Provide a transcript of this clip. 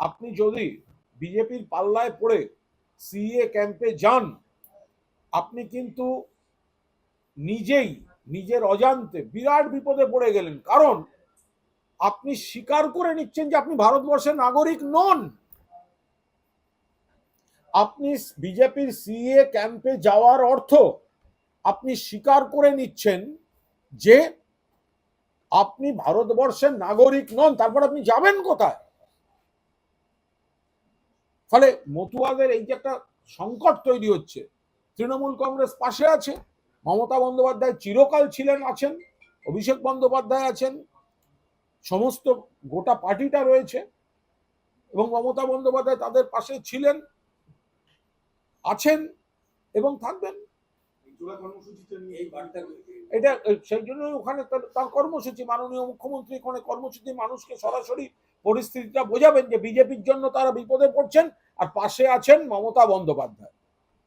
আপনি যদি বিজেপির পাল্লায় পড়ে সিএ ক্যাম্পে যান, আপনি কিন্তু নিজেই, নিজের অজান্তে বিরাট বিপদে পড়ে গেলেন। কারণ আপনি স্বীকার করে নিচ্ছেন যে আপনি ভারতবর্ষের নাগরিক নন। আপনি বিজেপির সিএ ক্যাম্পে যাওয়ার অর্থ আপনি স্বীকার করে নিচ্ছেন যে আপনি ভারতবর্ষের নাগরিক নন। তারপর আপনি যাবেন কোথায়? ফলে মতুয়াদের এই যে একটা সংকট তৈরি হচ্ছে, তৃণমূল কংগ্রেস পাশে আছে, মমতা বন্দ্যোপাধ্যায় চিরকাল ছিলেন, আছেন, অভিষেক বন্দ্যোপাধ্যায় আছেন, সমস্ত গোটা পার্টিটা রয়েছে এবং মমতা বন্দ্যোপাধ্যায় তাদের পাশে ছিলেন, আছেন এবং থাকবেন। এটা সেই জন্য ওখানে তার- তার কর্মসূচি মাননীয় মুখ্যমন্ত্রী ওখানে কর্মসূচি মানুষকে সরাসরি পরিস্থিতিটা বোঝাবেন যে বিজেপির জন্য তারা বিপদে পড়ছেন আর পাশে আছেন মমতা বন্দ্যোপাধ্যায়।